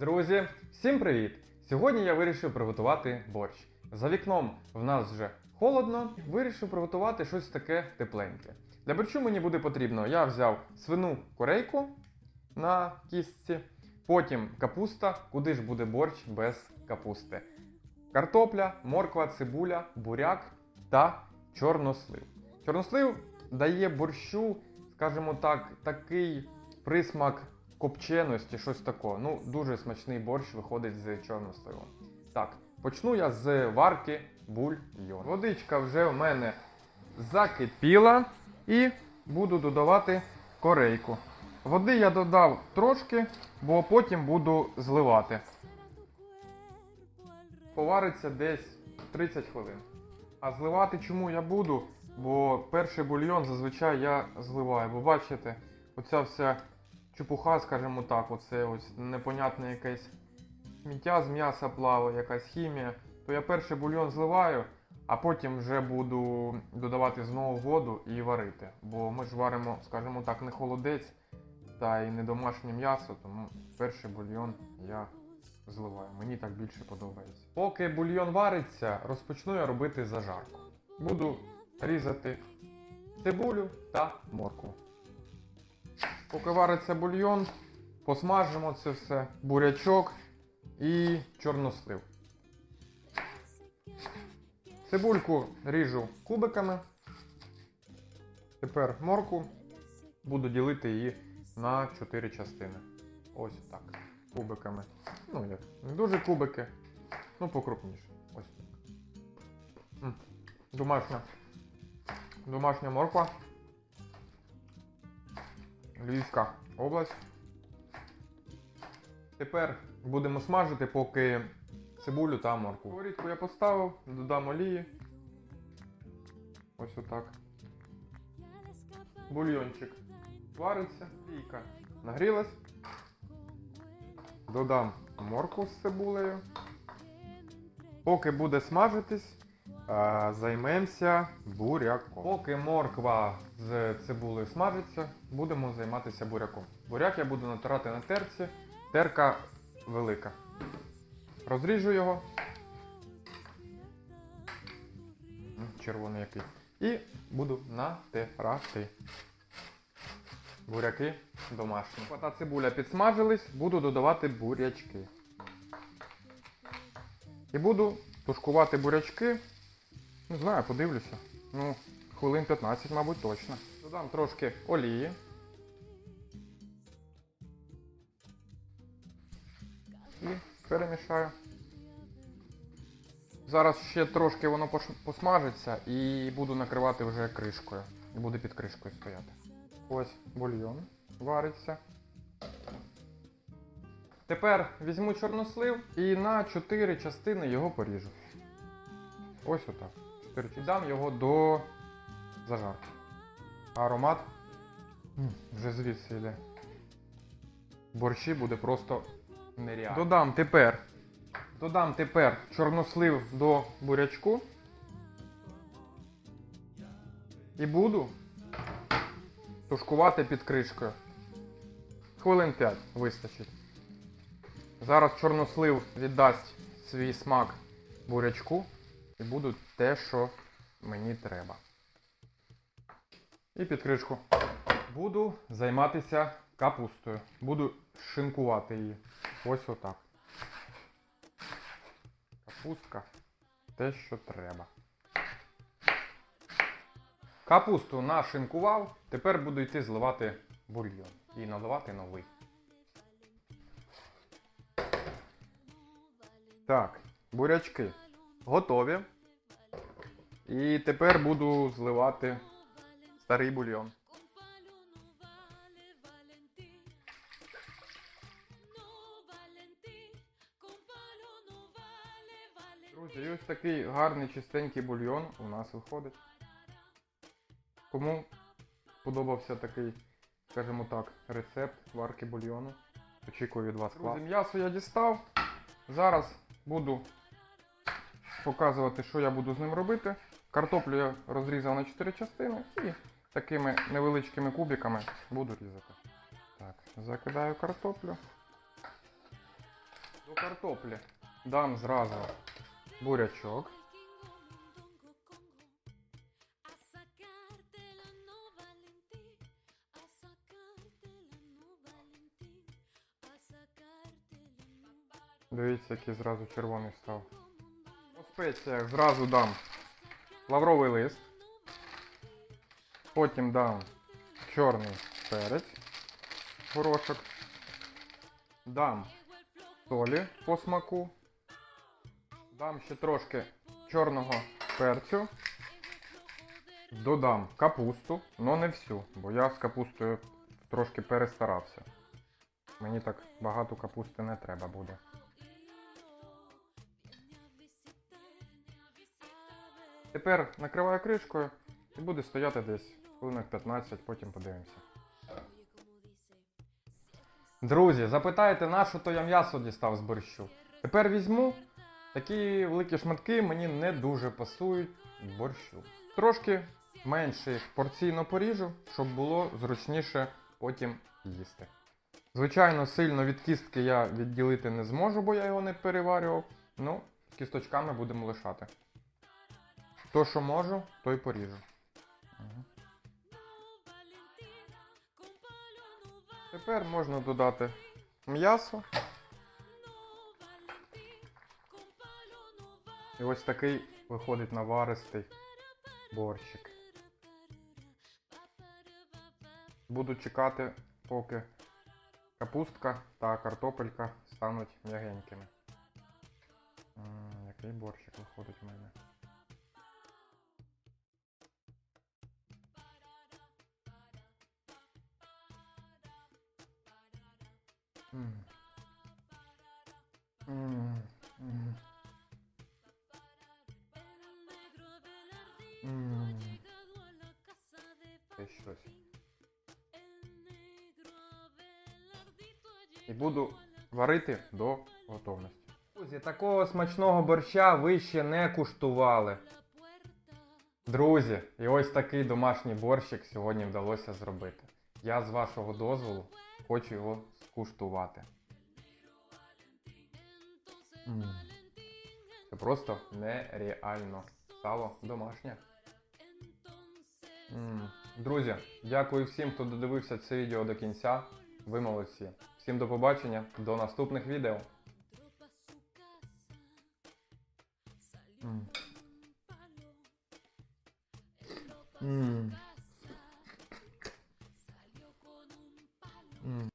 Друзі, всім привіт! Сьогодні я вирішив приготувати борщ. За вікном в нас вже холодно, вирішив приготувати щось таке тепленьке. Для борщу мені буде потрібно, я взяв свину корейку на кістці, потім капуста, куди ж буде борщ без капусти. Картопля, морква, цибуля, буряк та чорнослив. Чорнослив дає борщу, скажімо так, такий присмак копченості, щось таке. Ну, дуже смачний борщ виходить з чорносливом. Так, почну я з варки бульйон. Водичка вже в мене закипіла і буду додавати корейку. Води я додав трошки, бо потім буду зливати. Повариться десь 30 хвилин. А зливати чому я буду? Бо перший бульйон зазвичай я зливаю. Бо бачите, оця вся чепуха, скажімо так, оце ось непонятне якесь сміття з м'яса плаває, якась хімія. То я перший бульйон зливаю, а потім вже буду додавати знову воду і варити. Бо ми ж варимо, скажімо так, не холодець та й не домашнє м'ясо, тому перший бульйон я зливаю. Мені так більше подобається. Поки бульйон вариться, розпочну я робити зажарку. Буду різати цибулю та моркву. Поки вариться бульйон, посмажимо це все, бурячок і чорнослив. Цибульку ріжу кубиками. Тепер морку буду ділити її на 4 частини. Ось так. Кубиками. Ну, як, не дуже кубики, ну покрупніше. Ось так. Домашня. Домашня морква. Львівська область. Тепер будемо смажити, поки цибулю та морку. Сковорідку я поставив, додам олії. Ось отак. Бульйончик вариться, олійка нагрілась. Додам моркву з цибулею. Поки буде смажитись, займемося буряком. Поки морква з цибулею смажиться, будемо займатися буряком. Буряк я буду натирати на терці. Терка велика. Розріжу його. Червоний який. І буду натирати. Буряки домашні. Та цибуля підсмажились, буду додавати бурячки. І буду тушкувати бурячки. Не знаю, подивлюся. Ну, хвилин 15, мабуть, точно. Додам трошки олії. І перемішаю. Зараз ще трошки воно посмажиться і буду накривати вже кришкою. Буде під кришкою стояти. Ось бульйон вариться. Тепер візьму чорнослив і на 4 частини його поріжу. Ось отак. 4 І його до зажарки. Аромат вже звідси йде. Борщі буде просто нереально. Додам тепер. Додам тепер чорнослив до бурячку. І буду тушкувати під кришкою. Хвилин 5 вистачить. Зараз чорнослив віддасть свій смак бурячку і буду те, що мені треба. І під кришку. Буду займатися капустою. Буду шинкувати її. Ось отак. Капустка те, що треба. Капусту нашинкував, тепер буду йти зливати бульйон і наливати новий. Так, бурячки готові. І тепер буду зливати старий бульйон. Друзі, ось такий гарний чистенький бульйон у нас виходить. Кому сподобався такий, скажімо так, рецепт варки бульйону, очікую від вас клас. Друзі, м'ясо я дістав. Зараз буду показувати, що я буду з ним робити. Картоплю я розрізав на 4 частини і такими невеличкими кубиками буду різати. Так, закидаю картоплю. До картоплі дам зразу бурячок. Дивіться, який зразу червоний став. Спеціях зразу дам лавровий лист. Потім дам чорний перець, горошок. Дам солі по смаку. Дам ще трошки чорного перцю. Додам капусту, але не всю, бо я з капустою трошки перестарався. Мені так багато капусти не треба буде. Тепер накриваю кришкою і буде стояти десь хвилинок 15, потім подивимося. Друзі, запитаєте, на що то я м'ясо дістав з борщу. Тепер візьму такі великі шматки мені не дуже пасують борщу. Трошки менше їх порційно поріжу, щоб було зручніше потім їсти. Звичайно, сильно від кістки я відділити не зможу, бо я його не переварював. Ну, кісточками будемо лишати. То, що можу, то й поріжу. Тепер можна додати м'ясо. І ось такий виходить наваристий борщик. Буду чекати, поки капустка та картопелька стануть м'ягенькими. Який борщик виходить в мене. І буду варити до готовності. Друзі, такого смачного борща ви ще не куштували. Друзі, і ось такий домашній борщик сьогодні вдалося зробити. Я з вашого дозволу хочу його скуштувати. М. Це просто нереально. Сало домашнє. М. Друзі, дякую всім, хто додивився це відео до кінця. Ви молодці. Всім до побачення, до наступних відео. М. М. М.